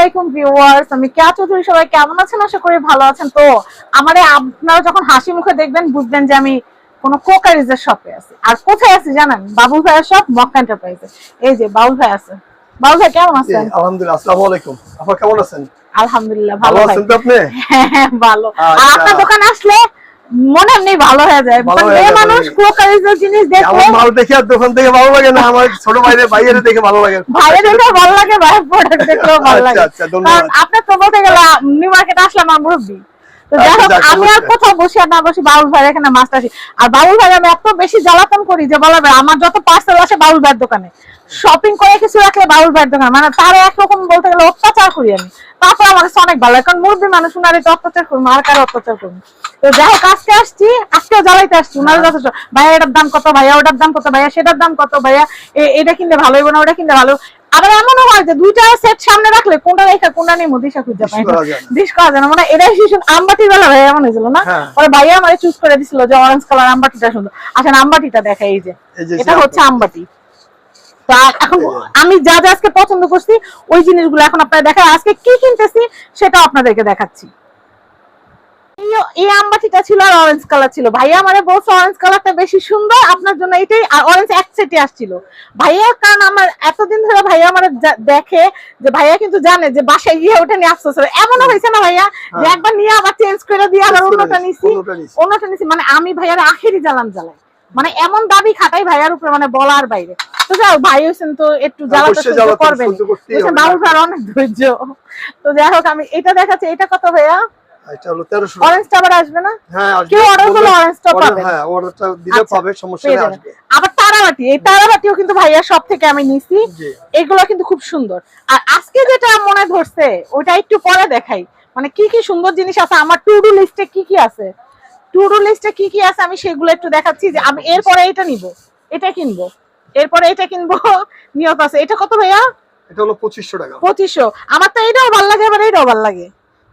আলাইকুম ভিউয়ার্স আমি কেয়া চৌধুরী সবাই কেমন আছেন? আশা করি ভালো আছেন। তো আমারে আপনারা যখন হাসি মুখে দেখবেন বুঝবেন যে আমি কোন কোকারিজের শপে আছি। আর কোথায় আছি জানেন? বাবুল ভাইয়ের শপ মক্কা এন্টারপ্রাইজে এই যে বাবুল ভাই আছে। বাবুল ভাই কেমন আছেন? আলহামদুলিল্লাহ আসসালামু আলাইকুম। আপা কেমন আছেন? আলহামদুলিল্লাহ ভালো আছেন তো আপনি? হ্যাঁ, হ্যাঁ, ভালো। আর আচ্ছা। আপনার দোকানে আসলে মনে এমনি ভালো হয়ে যায় মেয়ে মানুষ জিনিস দেখে আমার মাল দেখে আর দোকান থেকে ভালো লাগে না আমার ছোট ভাইদের ভাইয়ের দেখে ভালো লাগে। ভাইয়ের দেখে ভালো লাগে ভাইয়ের প্রোডাক্ট দেখলেও ভালো লাগে। আচ্ছা, আচ্ছা, ধন্যবাদ। কারণ আপনার তো বলতে গেলে নিউ মার্কেটে আসলাম আমার আচ্ছা, হোক যাক, আমি আর কোথাও বসে আর না বসে বাউল ভাইয়ের এখানে মাছটা আসি। আর বাউল ভাই আমি এত বেশি জ্বালাতন করি যে বলা যায় আমার যত পার্সেল আসে বাউল ভাইয়ের দোকানে। শপিং করে কিছু রাখলে বাউল ভাইয়ের দোকানে। মানে তার একরকম বলতে গেলে অত্যাচার করি আমি। তারপর আমার কাছে অনেক ভালো কারণ মুরব্বী মানুষ উনার তো অত্যাচার করব আর কারও অত্যাচার করব তো যাই হোক আজকে আসছি আজকেও জ্বালাইতে আসছি উনার যথেষ্ট ভাইয়া এটার দাম কত? ভাইয়া ওটার দাম কত? ভাইয়া সেটার দাম কত? ভাইয়া এটা কিনলে ভালো হইব না ওটা কিনলে ভালো? আবার এমনও হয় যে দুইটা সেট সামনে রাখলে কোনটা রেখে কোনটা নিয়ে দিশা খুঁজে পাই দিশ করা যায় না। মানে এটাই শিশু আমবাটির বেলা ভাইয়া এমন হয়েছিল না? হ্যাঁ। পরে ভাইয়া আমার চুজ করে দিছিল যে অরেঞ্জ কালার আমবাটিটা সুন্দর। আচ্ছা আমবাটিটা দেখা এই যে। এটা হচ্ছে আমবাটি তা এখন আমি যা যা আজকে পছন্দ করছি ওই জিনিসগুলো এখন আপনারা দেখা আজকে কি কিনতেছি সেটাও আপনাদেরকে দেখাচ্ছি। এই- এই আমবাটিটা ছিল আর অরেঞ্জ কালার ছিল। ভাইয়া আমারে বলছে অরেঞ্জ কালারটা বেশি সুন্দর আপনার জন্য এটাই আর অরেঞ্জ এক সেটে আসছিল। ভাইয়া কারণ আমার এতদিন ধরে ভাইয়া আমার দেখে যে ভাইয়া কিন্তু জানে যে বাসায় গিয়ে ওটা নিয়ে আফসোস হবে এমনও হয়েছে না ভাইয়া? যে হ্যাঁ। একবার নিয়ে আবার চেঞ্জ করে দিয়ে আবার অন্যটা নিছি। অন্যটা নিছি। মানে আমি ভাইয়ার আখেরি জ্বালান জ্বালাই। মানে এমন দাবি খাটাই ভাইয়ার উপরে মানে বলার বাইরে। তো যাও ভাই হোসেন তো একটু জ্বালাতে অবশ্যই সহ্য জ্বালাতে করবেন। সহ্য করতেই বুঝছেন, হবে। বাবুল ভাইয়ার অনেক ধৈর্য। তো যাই হোক আমি এটা দেখাচ্ছি এটা কত ভাইয়া? এটা হলো 1300 অরেঞ্জটা আবার আসবে না? হ্যাঁ। হ্যাঁ আচ্ছা, আবার তারাবাটি এই তারাবাটিও কিন্তু ভাইয়া সব থেকে আমি নিছি। এগুলো কিন্তু খুব সুন্দর। আর আজকে যেটা মনে ধরছে ওটা একটু পরে দেখাই। মানে কি কি সুন্দর জিনিস আছে আমার টু ডু লিস্টে কি কি আছে? টু ডু লিস্টে কি কি আছে আমি সেগুলো একটু দেখাচ্ছি যে আমি এরপরে এটা নিব। এটা কিনবো। এরপরে এটা কিনবো নিয়ত আছে। এটা কত ভাইয়া? এটা হলো 2500 টাকা। পঁচিশশো। আমার তো এটাও ভালো লাগে আবার এটাও ভালো লাগে।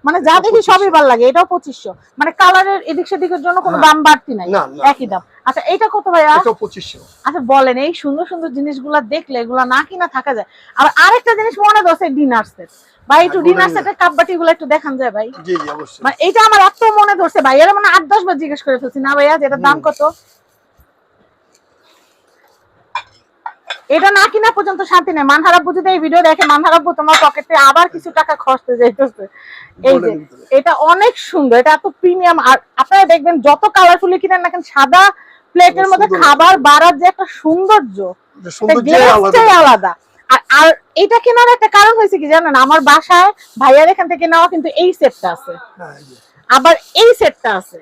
মানে যা দেখি সবই 2500 ভালো লাগে এটাও পঁচিশশো। মানে কালারের এদিক সেদিকের জন্য কোনো। দাম বাড়তি নাই। একই দাম। আচ্ছা এটা কত ভাইয়া? এটাও 2500 আচ্ছা বলেন এই সুন্দর সুন্দর জিনিসগুলা দেখলে এগুলা না কিনা থাকা যায়। আর আরেকটা জিনিস মনে ধরছে ডিনার সেট। ভাই একটু হ্যাঁ, ডিনার সেটের কাপ বাটি গুলো একটু দেখান যায় ভাই। জি জি অবশ্যই। মানে এইটা আমার এত মনে ধরছে ভাই এর মানে আট দশ বার জিজ্ঞেস করে ফেলছি না ভাইয়া যেটার দাম কত? এটা না কিনা পর্যন্ত শান্তি নেই। মানহারাব্বু যদি এই ভিডিও দেখে মানহারাব্বু তোমার পকেটে আবার কিছু টাকা খরচে যাইতেছে। এই যে এটা অনেক সুন্দর এটা এত প্রিমিয়াম আর আপনারা দেখবেন যত কালারফুলি কিনেন না কেন সাদা প্লেটের মধ্যে খাবার বাড়ার যে একটা সৌন্দর্য আলাদা। আর আর এটা কেনার একটা কারণ হয়েছে কি জানেন? আমার বাসায় ভাইয়ার এখান থেকে নেওয়া কিন্তু এই সেটটা আছে। হ্যাঁ আবার এই সেটটা আছে।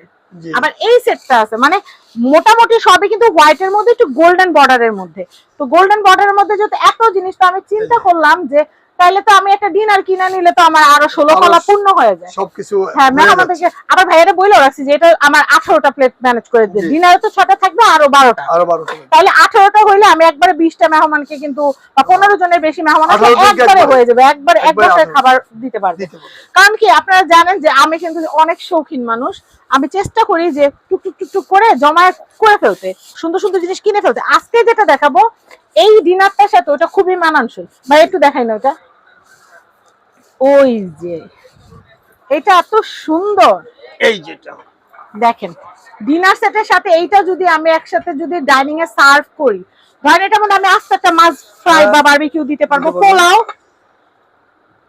আবার এই সেটটা আছে মানে মোটামুটি সবই কিন্তু হোয়াইটের মধ্যে একটু গোল্ডেন বর্ডারের মধ্যে। তো গোল্ডেন বর্ডারের মধ্যে যেহেতু এত জিনিসটা তো আমি চিন্তা করলাম যে তাইলে তো আমি একটা ডিনার কিনে নিলে তো আমার আরও ষোলো কলা পূর্ণ হয়ে যায়। সবকিছু হ্যাঁ যাচ্ছে। থেকে আবার ভাইয়ারে বইলেও রাখছি যে এটা আমার আঠারোটা প্লেট ম্যানেজ করে দিন। ডিনারে তো ছটা থাকবে আরও বারোটা। আরও 12 টাকা তাহলে আঠারোটা হইলে আমি একবারে বিশটা মেহমানকে কিন্তু বা পনেরো জনের বেশি মেহমান আসলে 18 জনকে একবারে। হয়ে যাবে একবার খাবার দিতে পারবে। দিতে পারবে। কারণ কি আপনারা জানেন যে আমি কিন্তু অনেক শৌখিন মানুষ। আমি চেষ্টা করি যে টুক টুক টুক টুক করে জমায় করে ফেলতে সুন্দর সুন্দর জিনিস কিনে ফেলতে। আজকে যেটা দেখাবো এই ডিনারটার সাথে ওটা খুবই মানানসই ভাই একটু দেখাই না ওটা ওই যে এটা এত সুন্দর এই যেটা দেখেন ডিনার সেটের সাথে এইটা যদি আমি একসাথে যদি ডাইনিং এ সার্ভ করি ধরেন এটার মধ্যে আমি আস্তে একটা মাছ ফ্রাই হ্যাঁ। বা বারবিকিউ দিতে পারব পোলাও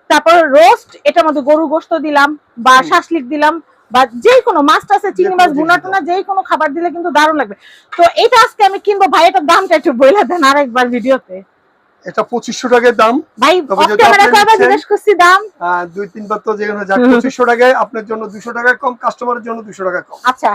তারপর রোস্ট এটার মধ্যে গরু গোস্ত দিলাম বা। শাসলিক দিলাম বা যে কোনো মাছ টাছে চিংড়ি মাছ ভুনা টুনা যে কোনো খাবার দিলে কিন্তু দারুণ লাগবে। তো এটা আজকে আমি কিনবো। ভাই এটার দামটা একটু বলে দেন আরেকবার ভিডিওতে। এটা পঁচিশশো টাকার দাম। ভাই জিজ্ঞেস করছি দাম। দুই তিনবার তো যেখানে যাক পঁচিশশো টাকায় আপনার জন্য দুশো টাকা কম কাস্টমারের জন্য দুশো টাকা কম। আচ্ছা।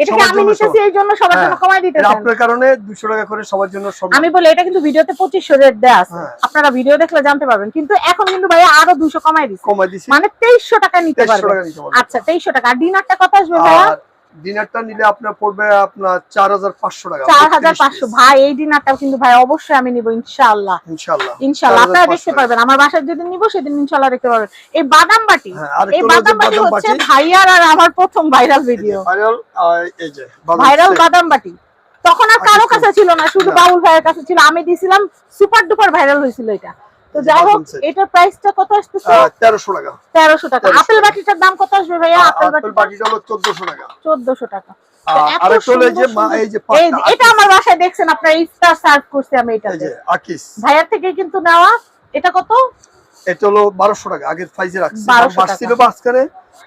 এটা কি আমি জন্য নিতেছি এই জন্য সবার জন্য হ্যাঁ, কমাই এটা দিতেছেন। আপনার কারণে 200 টাকা করে সবার জন্য সব আমি বলি এটা কিন্তু ভিডিওতে পঁচিশশো রেট দেয়া আছে। হ্যাঁ। আপনারা ভিডিও দেখলে জানতে পারবেন। কিন্তু এখন কিন্তু ভাইয়া আরও দুশো কমাই দিচ্ছে কমাই দিছি। মানে তেইশশো টাকা নিতে 2300 টাকা নিতে পারবেন। আচ্ছা তেইশশো টাকা। আর ডিনারটা কত আসবে আর ডিনারটা নিলে আপনার পড়বে আপনার 4500 টাকা। চার হাজার পাঁচশো। ভাই এই ডিনারটাও কিন্তু ভাই অবশ্যই আমি নিবো ইনশাআল্লাহ। ইনশাআল্লাহ। ইনশাআল্লাহ। আপনারা দেখতে পারবেন। আমার বাসায় যেদিন নিবো সেদিন ইনশাআল্লাহ দেখতে পারবেন। এই বাদাম বাটি হ্যাঁ এই বাদাম বাটি হচ্ছে ভাইয়ার আর আমার প্রথম ভাইরাল ভিডিও ভাইরাল এই যে বাদাম ভাইরাল বাদাম বাটি। তখন আর কারও কাছে ছিল না শুধু না। বাউল ভাইয়ের কাছে ছিল। আমি দিছিলাম সুপার ডুপার ভাইরাল হয়েছিল এটা। তো যাই হোক এটার প্রাইসটা কত আসতেছে? আহ, তেরোশো টাকা। তেরোশো টাকা। আপেল বাটিটার দাম কত আসবে ভাইয়া? আপেল বাটি বাটিটা হলো চোদ্দশো টাকা। এটা আমার বাসায় দেখছেন আপনার ইফতার সার্ভ করছি আমি এটা ভাইয়ার থেকে কিন্তু নেওয়া এটা কত? এটা হলো বারোশো টাকা আগের প্রাইজে রাখছি। 1200 টাকা। বাড়ছিল মাঝখানে।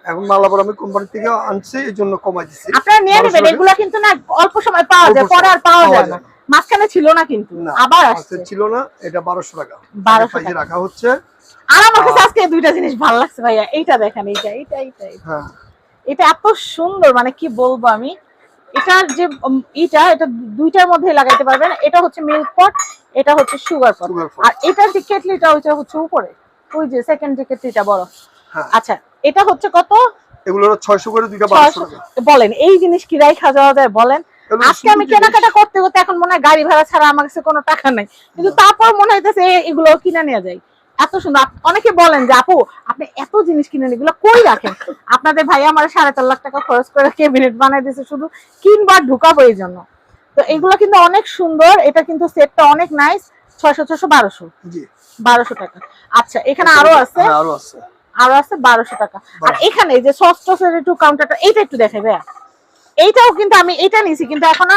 এখন মালাবার আমি কোম্পানি থেকে আনছি এই জন্য কমাই দিচ্ছি আপনারা নিয়ে নেবেন। এগুলো কিন্তু না অল্প সময় পাওয়া যায় পরে আর পাওয়া যায় না। মাঝখানে ছিল না কিন্তু আবার আসছে। ছিল না এটা বারোশো টাকা। 1200 প্রাইজে টাকা। রাখা হচ্ছে। আর আমার কাছে আজকে দুইটা জিনিস ভালো লাগছে ভাইয়া এইটা দেখেন এইটা এইটা এইটা। হ্যাঁ। এটা এত সুন্দর মানে কি বলব আমি? এটার যে এটা এটা দুইটার মধ্যে লাগাইতে পারবেন। এটা হচ্ছে মিল্ক পট এটা হচ্ছে সুগার পট আর এটার যে কেটলিটা ওইটা হচ্ছে উপরে। ওই যে সেকেন্ড যে কেটলিটা বড়। আচ্ছা এটা হচ্ছে কত? এগুলো হলো ছয়শো করে দুইটা বারোশো ছয়শো। টাকা। বলেন এই জিনিস কি রাইখা যাওয়া যায়? বলেন। আজকে আমি কেনাকাটা করতে করতে এখন মনে হয় গাড়ি ভাড়া ছাড়া আমার কাছে কোনো টাকা নাই। কিন্তু তারপর মনে হইতেছে এগুলো কিনে নেওয়া যায়। এত সুন্দর। অনেকে বলেন যে আপু আপনি এত জিনিস কিনে এগুলো কই রাখেন? আপনাদের ভাই আমার সাড়ে চার লাখ টাকা খরচ করে ক্যাবিনেট বানাই দিয়েছে শুধু কিনবার ঢুকাবো এই জন্য। তো এগুলো কিন্তু অনেক সুন্দর। এটা কিন্তু সেটটা অনেক নাইস ছয়শো ছয়শো বারোশো। জি। বারোশো টাকা। আচ্ছা এখানে আরও আছে? হ্যাঁ, আরও আছে। আরও আছে বারোশো টাকা। আর এখানে যে ষষ্ঠ একটু কাউন্টারটা এইটা একটু দেখে ভাইয়া। এইটাও কিন্তু আমি এটা নিছি কিন্তু এখন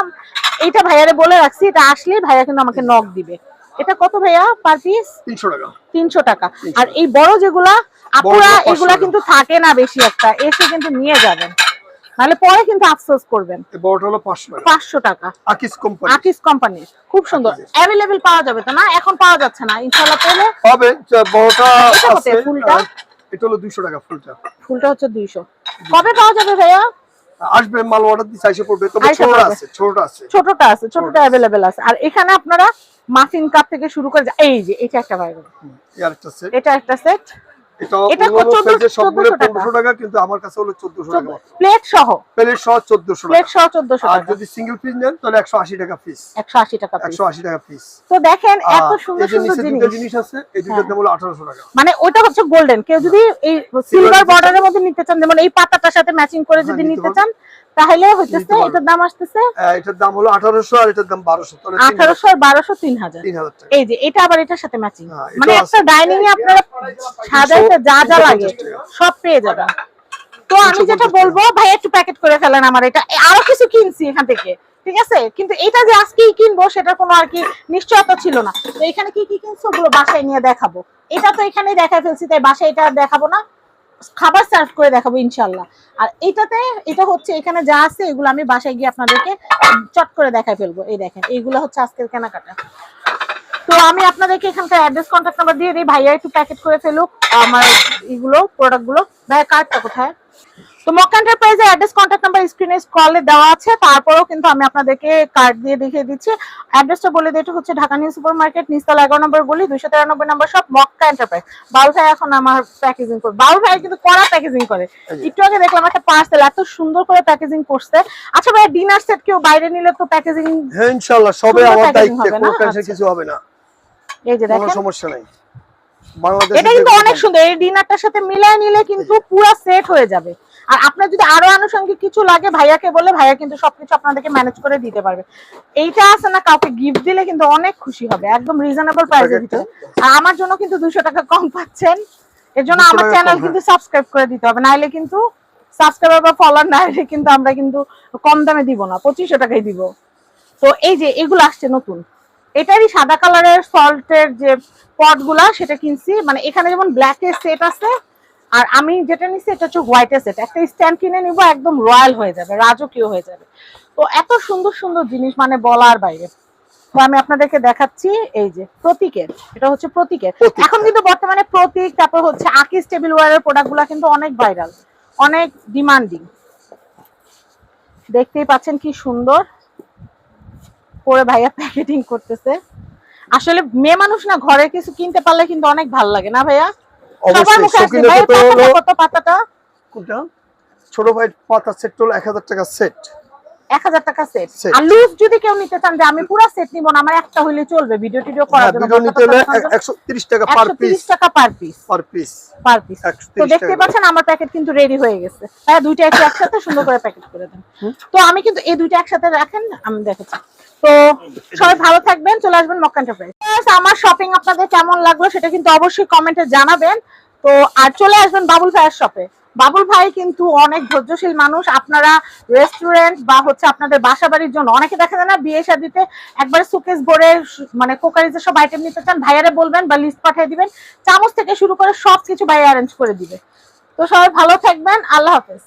এইটা ভাইয়ারে বলে রাখছি এটা আসলে ভাইয়া কিন্তু আমাকে নক দিবে। এটা কত ভাইয়া পার পিস তিনশো টাকা। তিনশো টাকা। আর এই বড় যেগুলা আপুরা এগুলা কিন্তু থাকে না বেশি একটা এসে কিন্তু নিয়ে যাবেন। নাহলে পরে কিন্তু আফসোস করবেন। বড়টা হলো টাকা। আকিস কোম্পানি আকিস খুব সুন্দর। পাওয়া যাবে তো না? এখন পাওয়া যাচ্ছে না। ইনশাল্লাহ পেলে হবে বড়টা আছে ফুলটা? এটা হলো দুইশো টাকা ফুলটা। ফুলটা হচ্ছে দুইশো। কবে পাওয়া যাবে ভাইয়া? আসবে মাল অর্ডার দিতে আইসে পড়বে তবে ছোট ছোটটা আছে ছোটটা আছে। ছোটটা আছে ছোটটা अवेलेबल আছে। আর এখানে আপনারা মাফিন কাপ থেকে শুরু করে এই যে এটা একটা ভাই। এটা এই আরেকটা সেট এটা একটা সেট এটা এটা অন্যান্য চোদ্দশো- পেজে সবগুলো 1400 টাকা। কিন্তু আমার কাছে হলো চোদ্দশো টাকা। প্লেট সহ। প্লেট সহ চোদ্দশো প্লেট টাকা সহ চোদ্দশো আর যদি সিঙ্গেল পিস নেন তাহলে একশো আশি টাকা পিস একশো আশি টাকা টাকা পিস তো দেখেন এত সুন্দর এই সুন্দর জিনিস। জিনিস আছে এই দুটোর হ্যাঁ। দাম হলো আঠারোশো টাকা। মানে ওটা হচ্ছে গোল্ডেন কেউ যদি এই সিলভার বর্ডারের মধ্যে নিতে চান যেমন এই পাতাটার সাথে ম্যাচিং করে হ্যাঁ, যদি নিতে চান তাহলে হইতেছে এটার দাম আসতেছে এটার দাম হলো আঠারোশো আর এটার দাম বারোশো তাহলে তিন হাজার- আঠারোশো আর বারোশো তিন হাজার। তিন হাজার টাকা। এই যে এটা আবার এটার সাথে ম্যাচিং মানে একটা ডাইনিং এ আপনারা সাজাইতে যা যা লাগে সব পেয়ে যাবেন। তো আমি যেটা বলব ভাই একটু প্যাকেট করে ফেলেন আমার এটা। আরও কিছু কিনছি এখান থেকে ঠিক আছে? কিন্তু এটা যে আজকেই কিনবো সেটা কোনো আর কি নিশ্চয়তা ছিল না। তো এখানে কি কি কিনছো ওগুলো বাসায় নিয়ে দেখাবো। এটা তো এখানেই দেখা ফেলছি তাই বাসায় এটা দেখাবো না। খাবার সার্ভ করে দেখাবো ইনশাল্লাহ আর এটাতে, এটা হচ্ছে এখানে যা আছে, এগুলো আমি বাসায় গিয়ে আপনাদেরকে চট করে দেখাই ফেলব। এই দেখেন এইগুলো হচ্ছে আজকের কেনাকাটা। তো আমি আপনাদেরকে এখানকার অ্যাড্রেস কন্ট্যাক্ট নাম্বার দিয়ে দিই। ভাইয়া একটু প্যাকেট করে ফেলুক, আমার এগুলো প্রোডাক্টগুলো ভাইয়া কার্ডটা কোথায়? তো মক্কা এন্টারপ্রাইজের অ্যাড্রেস কন্ট্যাক্ট নাম্বার স্ক্রিনে স্ক্রলে দেওয়া আছে। তারপরেও কিন্তু আমি আপনাদেরকে কার্ড দিয়ে দেখিয়ে দিচ্ছি। অ্যাড্রেসটা বলে দিই এটা হচ্ছে ঢাকা নিউ সুপার মার্কেট নিস্তাল এগারো নম্বর গলি দুইশো তিরানব্বই নম্বর সব মক্কা এন্টারপ্রাইজ বাউল ভাই এখন আমার প্যাকেজিং করে বাউল ভাই কিন্তু কড়া প্যাকেজিং করে। একটু আগে দেখলাম একটা পার্সেল এত সুন্দর করে প্যাকেজিং করছে। আচ্ছা ভাই ডিনার সেট কেউ বাইরে নিলে তো প্যাকেজিং ইনশাল্লাহ সবে আমার দায়িত্বে হবে না? কোনো আচ্ছা। কিছু হবে না। এই যে দেখেন। কোনো সমস্যা নাই। এটা কিন্তু অনেক সুন্দর। এই ডিনারটার সাথে মিলায় নিলে কিন্তু পুরো সেট হয়ে যাবে। আর আপনার যদি আরও আনুষঙ্গিক কিছু লাগে ভাইয়াকে বলে ভাইয়া কিন্তু সবকিছু আপনাদেরকে ম্যানেজ করে দিতে পারবে। এইটা আছে না কাউকে গিফট দিলে কিন্তু অনেক খুশি হবে একদম রিজনেবল প্রাইসের ভিতরে। আর আমার জন্য কিন্তু দুশো টাকা কম পাচ্ছেন। এর জন্য আমার চ্যানেল কিন্তু সাবস্ক্রাইব করে দিতে হবে। নাইলে কিন্তু সাবস্ক্রাইবার বা ফলোয়ার না হলে কিন্তু আমরা কিন্তু কম দামে দিব না পঁচিশশো টাকায় দিব। তো এই যে এগুলো আসছে নতুন। এটারই সাদা কালারের সল্টের যে পটগুলা সেটা কিনছি। মানে এখানে যেমন ব্ল্যাক এর সেট আছে আর আমি যেটা নিচ্ছি এটা হচ্ছে হোয়াইট এর সেট একটা স্ট্যান্ড কিনে নিব একদম রয়্যাল হয়ে যাবে রাজকীয় হয়ে যাবে। তো এত সুন্দর সুন্দর জিনিস মানে বলার বাইরে। তো আমি আপনাদেরকে দেখাচ্ছি এই যে প্রতীকের এটা হচ্ছে প্রতীকের। এখন কিন্তু বর্তমানে প্রতীক তারপর হচ্ছে আকিস টেবিল ওয়ারের প্রোডাক্টগুলা কিন্তু অনেক ভাইরাল অনেক ডিমান্ডিং দেখতেই পাচ্ছেন কি সুন্দর। করে ভাইয়া প্যাকেটিং করতেছে। আসলে মেয়ে মানুষ না ঘরে কিছু কিনতে পারলে কিন্তু অনেক ভালো লাগে না ভাইয়া? সবার মুখে আসছে, কত পাতাটা? কোনটা? ছোট ভাই পাতা সেট হলো এক হাজার টাকা সেট এক হাজার টাকা সেট. আর লুজ যদি কেউ নিতে চান যে আমি পুরো সেট নিব না আমার একটা হইলে চলবে ভিডিও টিডিও করার জন্য। ভিডিও নিতে হলে একশো তিরিশ টাকা পার পিস টাকা per piece per piece per piece তো দেখতে পাচ্ছেন আমার প্যাকেট কিন্তু রেডি হয়ে গেছে। হ্যাঁ দুইটা একটু একসাথে সুন্দর করে প্যাকেট করে দেন। তো আমি কিন্তু এই দুইটা একসাথে রাখেন আমি দেখেছি তো সবাই ভালো থাকবেন চলে আসবেন মক্কা এন্টারপ্রাইজ আমার শপিং আপনাদের কেমন লাগল সেটা কিন্তু অবশ্যই কমেন্টে জানাবেন। তো আর চলে আসবেন বাবুল ভাইয়ের শপে বাবুল ভাই কিন্তু অনেক ধৈর্যশীল মানুষ। আপনারা রেস্টুরেন্ট বা হচ্ছে আপনাদের বাসা বাড়ির জন্য অনেকে দেখা যায় না বিয়ে শাদিতে একবার সুকেস ভরে মানে কোকারিজের সব আইটেম নিতে চান, ভাইয়ারে বলবেন বা লিস্ট পাঠিয়ে দিবেন। চামচ থেকে শুরু করে সব কিছু ভাই অ্যারেঞ্জ করে দিবে। তো সবাই ভালো থাকবেন, আল্লাহ হাফেজ।